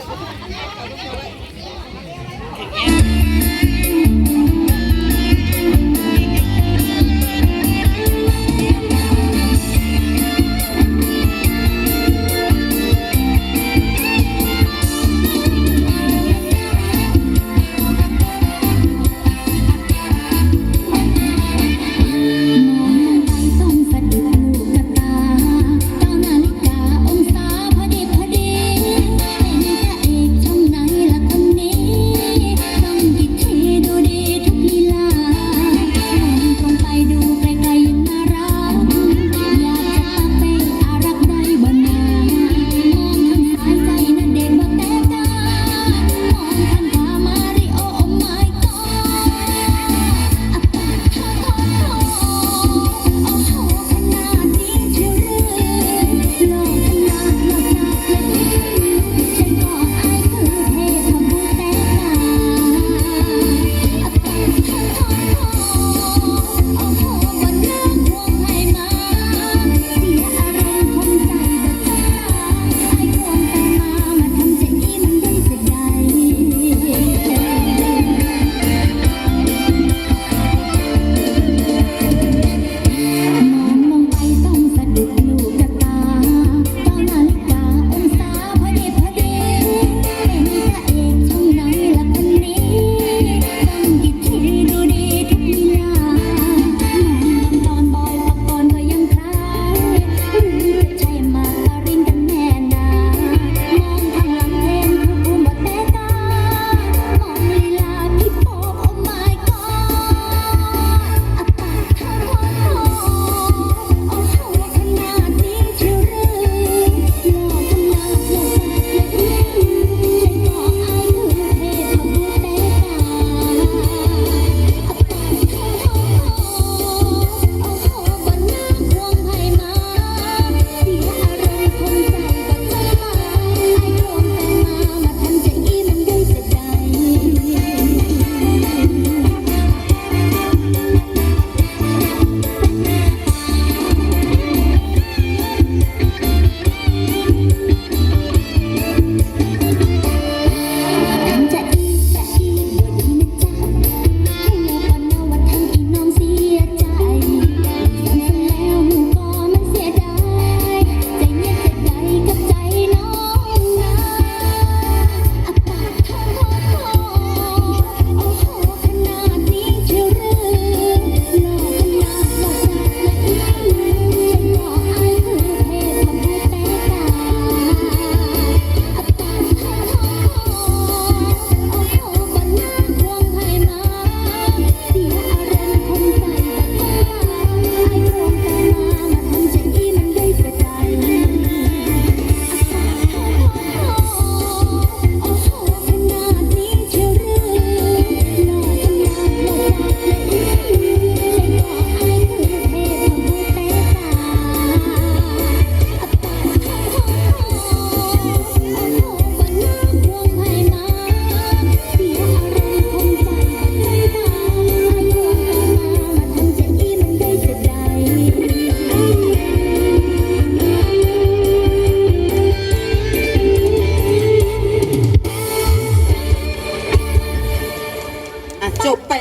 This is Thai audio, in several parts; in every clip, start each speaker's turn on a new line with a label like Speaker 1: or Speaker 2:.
Speaker 1: Yeah.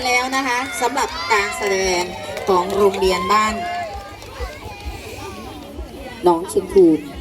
Speaker 1: แล้วนะคะสำหรับการแสดง
Speaker 2: ของโรงเรียนบ้าน น้องชิงพูน